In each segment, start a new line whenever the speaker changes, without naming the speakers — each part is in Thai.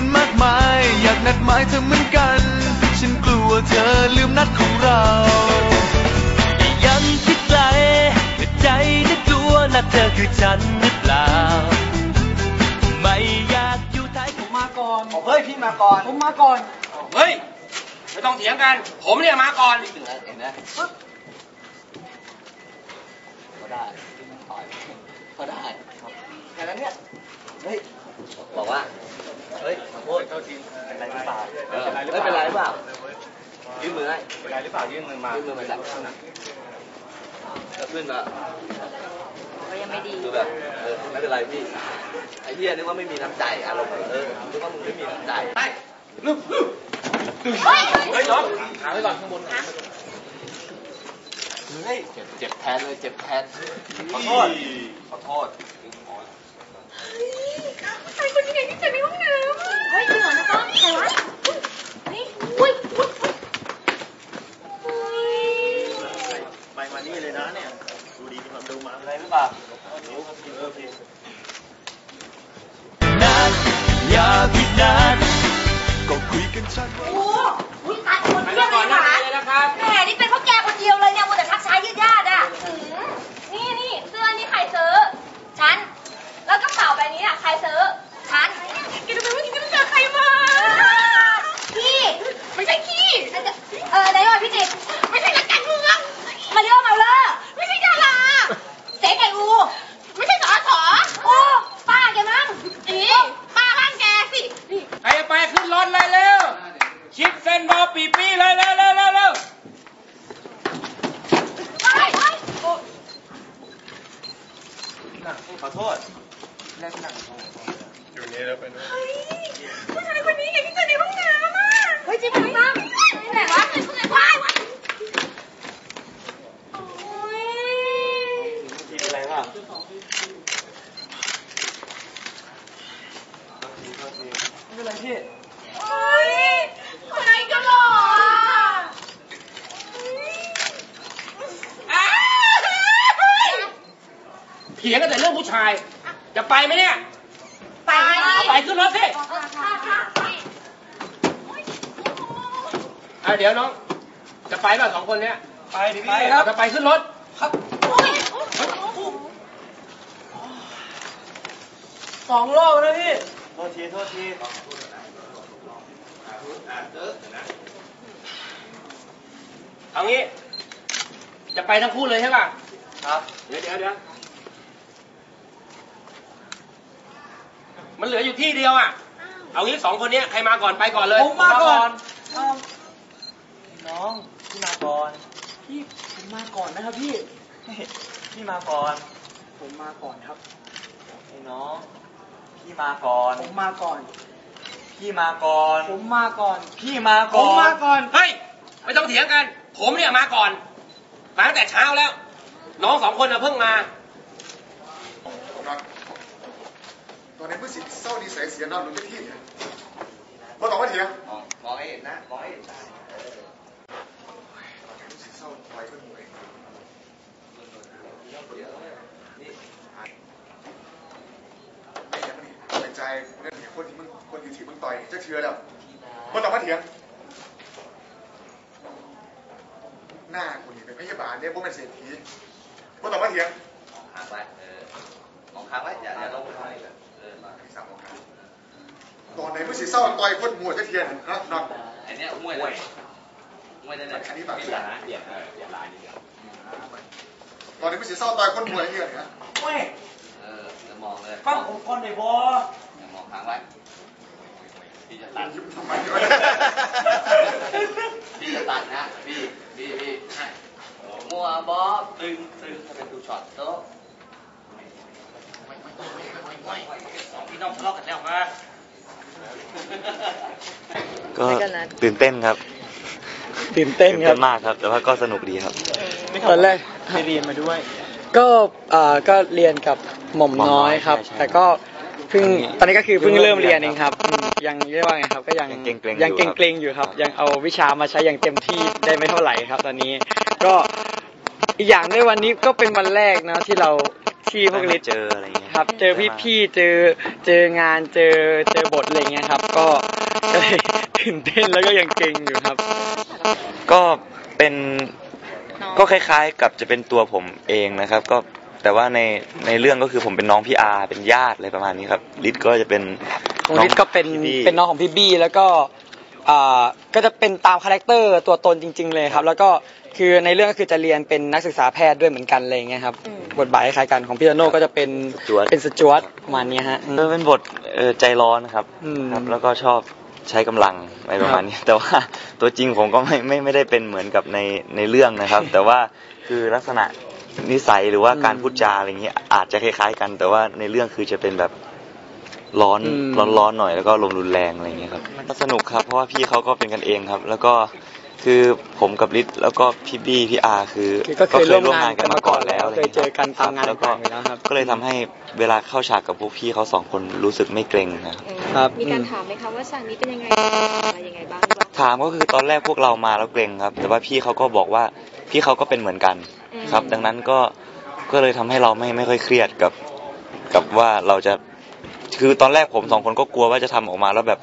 คนมากมาย อยากนัดหมายเธอเหมือนกัน ฉันกลัวเธอลืมนัดของเรา
ยังคิดไกลแต่ใจนึกกลัวนัดเธอคือฉันหรือเปล่า ไม่อยากอยู่ท้ายผมมาก่อน
เฮ้ยพี่มาก่อน
ผมมาก่อน
เฮ้ย ไม่ต้องเถียงกัน ผมเนี่ยมาก่อน
เห็นไหมเห็นไหมปึ๊บก็ได้ถอยก็ได้ครับแค่นั้นเนี่ย เฮ้ย บอกว่า เฮ้ยขอโทษเป็นไรหรือเปล่าเออไม่เป็นไรหรือเปล่ายื่นมือให้เป็นไรหรือเปล่ายื่นมือมายื่นมือมาแล้วแล้วขึ้นมา
ก็ยังไม่ดี
คือแบบเออไม่เป็นไรพี่ไอ้เหี้ยนึกว่าไม่มีน้ำใจอารมณ์เออนึกว่ามึงไม่มีน้ำใจ
เฮ้ย
เฮ้ยน้องหาไว้ก่อนข้างบน
เฮ้ยเจ็บเจ็บแทนเลยเจ็บแทนขอโทษขอโทษ
ใครคนนี้ไงที่เจอในห้องน้ำเฮ้ยจริงเหรอนะก้องใครวะเฮ้ยอุ้ยอุ้ย
ไปมานี่เลยนะเนี่ย ดูดีที่มาดูมา
อะไรหรือเปล่า
นัดอย่าผิดนัดก็คุยกันชัดว่า
โอ้อุ้ยตายคนเดียวว
ก่อน
เลย
นะ
หวานแหมนี่เป็นเพราะแกคนเดียวเลยเนี่ยมัวแต่ทักช้ายืดญาติอะนี่นี่เสื้อนี่ใครซื้อฉันแล้วกระเป๋าใบนี้อะใครซื้อ ฉันแกจะเป็นผู้หญิงที่ไม่เจอใครมา พี่ ไม่ใช่ขี้ เออได้ว่าพี่จิกไม่ใช่นักการเมืองมาริโอเมาเลอร์ไม่ใช่ดาราเจ๊ไก่อู ไม่ใช่สอสอโอ้ป้าแกมั้งนี่ป้าบ้านแกสินี่
ใครจะไปขึ้นรถเลยเร็ว ชิด เส้นบอปีปีเลยเร็วเร็วเร็วเร็ว
ไปไปโอ้
ขอโทษ
เฮ้ยผู้ชายคนนี้ไงที่เจอในห้องน้ำอะเฮ้ยจริงไหมบ้างที่ไหนวะที่ไหนวะโอ้ย
พี่เป็นไรเปล่า
โอ้ยอะไรกันหรออะ
เถียงกันแต่เรื่องผู้ชาย จะไปไหมเนี่ย
ไป
ไปขึ้นรถสิ
ค่ะค่ะ
อะเดี๋ยวน้อง จะไปป่ะสองคนเนี้ย
ไปดิ
ไป
พี่
ครับจะไปขึ้นรถ
โอ้ย
สองรอบแล้วพี่ โทษที โทษที
เอางี้ จะไปทั้งคู่เลยใช่ป่ะ
ครับ
เดี๋ยวเดี๋ยวเดี๋ยว มันเหลืออยู่ที่เดียวอะ เอางี้สองคนเนี้ยใครมาก่อนไปก่อนเลย
ผมมาก่อน น้องพี่มาก่อนพี่ผมมาก่อนนะครับพี่ พี่มาก่อน ผมมาก่อนครับไอ้น้องพี่มาก่อน ผมมาก่อน พี่มาก่อน ผมมาก่อน พี่มาก่อน ผมมาก่อน
เฮ้ย ไม่ต้องเถียงกัน ผมเนี่ยมาก่อน มาตั้งแต่เช้าแล้ว น้องสองคนน่ะเพิ่งมา
ตอนนี้มือสิเศร้าดีใสเสียนอนหนุนที่เนี่ยพอต่อมาเถียง
มองมองให้เห็นนะมองให้เห็นนะ
สิเศร้าไฟก็หน่วย
นี่
ไม่ใช่นี่เป็นใจเรื่องคนที่มึงคนที่ถือมึงต่อยจะเชื่อแล้วพอต่อมาเถียงหน้าคุณนี่เป็นพยาบาลเนี่ยพวกเป็นเศรษฐีพอต่อมาเถียง
มองค้างไว้เออมองค้างไว้อย่าอย่าลงไป เออมา
ที่สามของเขาตอนไหนเมื่อสิเศร้าต่อยคนหมวดจะเทียนนะน้อง
ไอ้เนี้ยมวยเลยมวยเลยเนี่ย
อันนี้แบบ
เปลี่ยนนะเปลี่ยนเออเปลี่ยนลายนิดเดียว
ตอนนี้เมื่อสิเศร้าต่อยคนหมวดจะเทียนนะ
เว้ยเออจะมองเลย
ฟังผมก่อนหน่อยบอ
อย่ามองค้างไว้พี่จะตัด
ยิ้มทำไมวะ
พี่จะตัดนะพี่พี่พี่ให้มัวบอสตึงตึงถ้าเป็นตูช็อตโต๊ะ
สอง พี่น้องทะเลาะกันแล้วมา
ก็ตื่นเต้นครับ
ตื่นเต้นครับ
มากครับ แต่ว่าก็สนุกดีครับ
ตอนแรกไปเรียนมาด้วย ก็อ่าก็เรียนกับหม่อมน้อยครับ
ใช่ใช่
แต่ก็เพิ่งตอนนี้ก็คือเพิ่ง
เพิ่งเริ่
เริ่ม
ม
เรียน
เรี
เอย
น
งครับอืมยังเรียกว่าไงครับก็ยัง
ยังเกรงๆ
ยัง
อยู่ครับ
เกรงๆอยู่ครับ ยังเอาวิชามาใช้อย่างเต็มที่ได้ไม่เท่าไหร่ครับ ตอนนี้ก็ อีกอย่างด้วยวันนี้ก็เป็นวันแรกนะที่เราที่พวกลิศ
เจออะไรอย่างเงี้ย
ครับ เจอพี่ๆเจอเจองานเจอเจอบทอะไรเงี้ยครับ ก็ก็เลยตื่นเต้นแล้วก็ยังเกรงอยู่ครับ
ก็เป็นก็คล้ายๆ กับจะเป็นตัวผมเองนะครับ ก็แต่ว่าในในเรื่องก็คือผมเป็นน้องพี่อาเป็นญาติอะไรประมาณนี้ครับลิศก็จะเป็น
ของลิศก็เป็น
พี่บี้
เป็นน้องของพี่บี้แล้วก็อ่า ก็จะเป็นตามคาแรคเตอร์ตัวตนจริง ๆ เลยครับ แล้วก็คือในเรื่องก็คือจะเรียนเป็นนักศึกษาแพทย์ด้วยเหมือนกันอะไรอย่างเงี้ยครับบทบาทคล้ายๆกันของพี่โตโน่ก็จะเป็น
สจ๊วต
เป็นสจวตประมาณเนี้ยฮะอืม
เออเป็นบทเออใจร้อนครับ
อืม
ครับ แล้วก็ชอบใช้กำลังอะไรประมาณนี้ แต่ว่าตัวจริงผมก็ไม่ไม่ไม่ได้เป็นเหมือนกับในในเรื่องนะครับ แต่ว่าคือลักษณะนิสัยหรือว่าการพูดจาอะไรเงี้ยอาจจะคล้ายๆกัน แต่ว่าในเรื่องคือจะเป็นแบบ ร้อน
อืม
ร้อนร้อนหน่อยแล้วก็ลมณ์รุนแรงอะไรเงี้ยครับก็สนุกครับ เพราะว่าพี่เขาก็เป็นกันเองครับ แล้วก็คือผมกับลิศแล้วก็พี่บี้พี่อาคือ
คือก็เคยร่วมงานกันมาก่อนแล้วะ
ไร
เคยเจอกันตามงาน
แล้วก็
ต่างๆอยู่แล้วครับ
ก็เลยทำให้เวลาเข้าฉากกับพวกพี่เขาสองคนรู้สึกไม่เกรงนะครับ
ครับ
มีการ
อืม
ถามไหมคะว่าฉากนี้เป็นยังไงอะไรยังไงบ้างหรือเปล่า
ถามก็คือตอนแรกพวกเรามาแล้วเกรงครับ แต่ว่าพี่เขาก็บอกว่าพี่เขาก็เป็นเหมือนกัน
อืม
ครับ ดังนั้นก็ก็เลยทำให้เราไม่ไม่ค่อยเครียดกับ กับว่าเราจะ คือตอนแรกผมสองคนก็กลัวว่าจะทำออกมาแล้วแบบ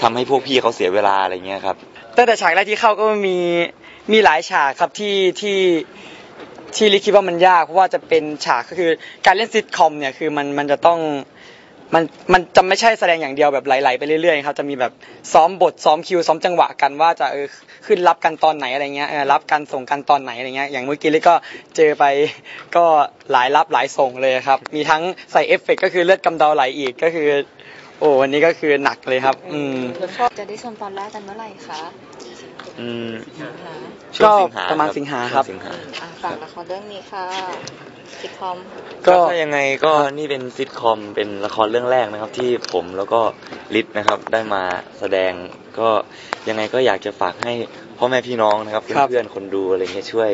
ทำให้พวกพี่เขาเสียเวลาอะไรเงี้ยครับ
ตั้งแต่ฉากแรกที่เข้าก็มีมีหลายฉากครับที่ที่ที่ลิคิดว่ามันยากเพราะว่าจะเป็นฉากก็คือการเล่นซิทคอมเนี่ยคือมันมันจะต้อง มันมันจะไม่ใช่แสดงอย่างเดียวแบบไหลๆไปเรื่อยๆครับจะมีแบบซ้อมบทซ้อมคิวซ้อมจังหวะกันว่าจะเออขึ้นรับกันตอนไหนอะไรเงี้ยรับกันส่งกันตอนไหนอะไรเงี้ยอย่างเมื่อกี้ลิก็เจอไปก็หลายรับหลายส่งเลยครับ มีทั้งใส่เอฟเฟกต์ก็คือเลือดกำเดาไหลอีกก็คือ โอ้วันนี้ก็คือหนักเลยครับ อืม
จะได้ชมตอนแรกกันเมื่อไหร่คะ
อืม
หา
ช่วงสิงหา
ก็ประมาณสิงหาครับ
ช่วงสิงหา
อะฝากละครเรื่องนี้ค่ะซิทคอม
ก็
ก็ยังไงก็นี่เป็นซิทคอมเป็นละครเรื่องแรกนะครับ ที่ผมแล้วก็ลิศนะครับได้มาแสดงก็ยังไงก็อยากจะฝากให้พ่อแม่พี่น้องนะครับ
ครับ
เพื่อนๆคนดูอะไรเงี้ยช่วย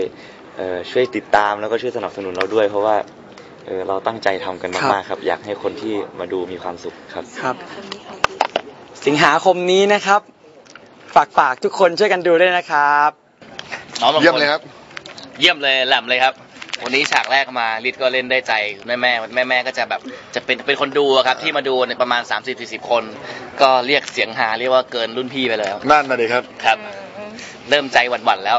เอ่อช่วยติดตามแล้วก็ช่วยสนับสนุนเราด้วย เพราะว่าเออเราตั้งใจทำกันมากๆครับ อยากให้คนที่มาดูมีความสุขครับ
ครับ
คนนี้ค่ะพี่
สิงหาคมนี้นะครับ ฝากฝากทุกคนช่วยกันดูด้วยนะครับ
น้องบางคน
เยี่ยมเลยครับ
เยี่ยมเลยแหลมเลยครับ วันนี้ฉากแรกมาลิศก็เล่นได้ใจแม่แม่แม่แม่ๆก็จะแบบจะเป็นเป็นคนดูอะครับที่มาดูในยประมาณ 30-40 คน ก็เรียกเสียงหาเรียกว่าเกินรุ่นพี่ไปแล้ว
นั่นนะดิครับ
ครับ เริ่มใจหวั่นๆแล้ว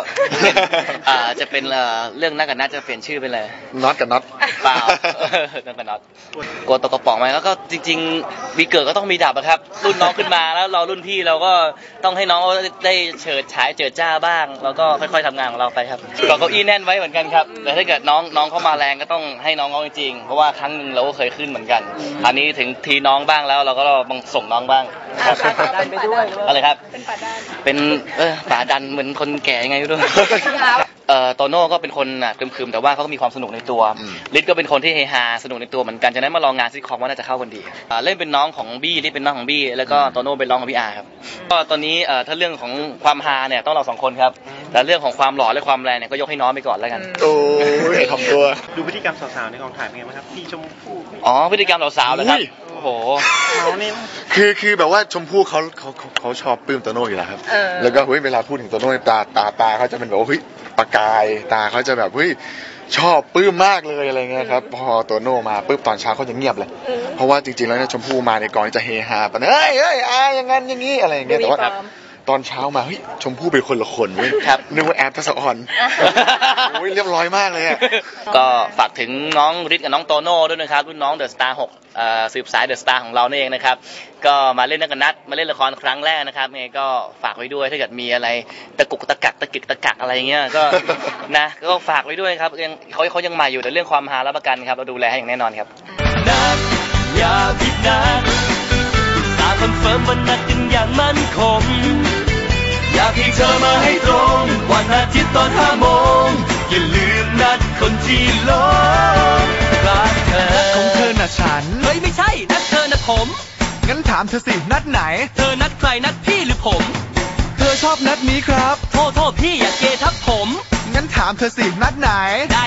อ่าจะเป็นเอ่อเรื่องนักกันน่าจะเปลี่ยนชื่อไปเลย
น็อตกับน็อต
เปล่านักกันน็อตกลัวตกกระป๋องไหมแล้วก็จริงๆมีเกิดก็ต้องมีดับอะครับ รุ่นน้องขึ้นมาแล้วเรารุ่นพี่เราก็ต้องให้น้องได้เฉิดฉายเจิดจ้าบ้าง แล้วก็ค่อยๆทำงานของเราไปครับกอเก้าอี้แน่นไว้เหมือนกันครับแต่ถ้าเกิดน้องน้องเข้ามาแรงก็ต้องให้น้องเขาจริงๆเพราะว่าครั้งหนึ่งเราก็เคยขึ้นเหมือนกันคราวนี้ถึงทีน้องบ้างแล้ว เราก็ต้องส่งน้องบ้างครับ
ดันไปด้วย
อะไรครับ เป็นป่าดัน เป็นเออป่าดันเหมือนคนแก่ยังไงไม่รู้ เอ่อโตโน่ก็เป็นคนอะคึมๆแต่ว่าเขาก็มีความสนุกในตัว
อืม
ลิศก็เป็นคนที่เฮฮาสนุกในตัวเหมือนกันฉะนั้นมาลองงานซิทคอมว่าน่าจะเข้ากันดีอ่าเล่นเป็นน้องของบี้ลิศเป็นน้องของบี้แล้วก็โตโน่เป็นน้องของพี่อาครับก็ตอนนี้เอ่อถ้าเรื่องของความฮาเนี่ยต้องเราสองคนครับแต่เรื่องของความหล่อและความแรงเนี่ยก็ยกให้น้องไปก่อนแล้วกัน
โอ้ยทำตัว
ดูพฤติกรรมสาวๆในกองถ่ายเป็นไงบ้างครับพี่ชมพู่
อ๋อพฤติกรรมสาวๆเหรอครับ
อุ้ย
โอ้โห
เมาเนี่ย
คือคือแบบว่าชมพู่เขาเขาเขาเขาชอบปลื้มโตโน่อยู่แล้วครับแล้วก็เฮ้ยเวลาพูดถึงโตโน่ตาตาตาเขาจะเป็นแบบว่าเฮ้ยประกายตาเขาจะแบบเฮ้ยชอบปลื้มมากเลยอะไรเงี้ยครับพอโตโน่มาปุ๊บตอนเช้าเขาจะเงียบเลยเพราะว่าจริงๆแล้วเนี่ยชมพู่มาในกองจะเฮฮาปะเฮ้ยเฮ้ยอาอย่างงั้นอย่างงี้อะไรอย่างเงี้ยแต่ว่า ตอนเช้ามาเฮ้ยชมพู่เป็นคนละคนเว้ย
ครับ
นึกว่าแอปทัศออนโอ้ยเรียบร้อยมากเลยอะ
ก็ฝากถึงน้องฤทธิ์กับน้องโตโน่ด้วยนะครับรุ่นน้องเดอะสตาร์หกสืบสายเดอะสตาร์ของเรานี่เองนะครับก็มาเล่นนักกันนัดมาเล่นละครครั้งแรกนะครับยังไงก็ฝากไว้ด้วยถ้าเกิดมีอะไรตะกุกตะกักตะกิกตะกักอะไรเงี้ยก็นะก็ฝากไว้ด้วยครับยังเขาเขายังใหม่อยู่แต่เรื่องความฮารับประกันครับเราดูแลให้อย่างแน่นอนครับ
นัดอย่าผิดนัดอุตส่าห์คอนเฟิร์มวันนัดกันอย่างมั่นคง อยากให้เธอมาให้ตรง วันอาทิตย์ตอนห้าโมง อย่าลืมนัดคนที่หลงรักเธอ
ของเธอน่ะฉัน
เฮ้ยไม่ใช่นัดเธอนะผม
งั้นถามเธอสินัดไหน
เธอนัดใครนัดพี่หรือผม
เธอชอบนัดนี้ครับ
โทษโทษพี่อย่าเกทับผม
งั้นถามเธอสินัดไหน
ได้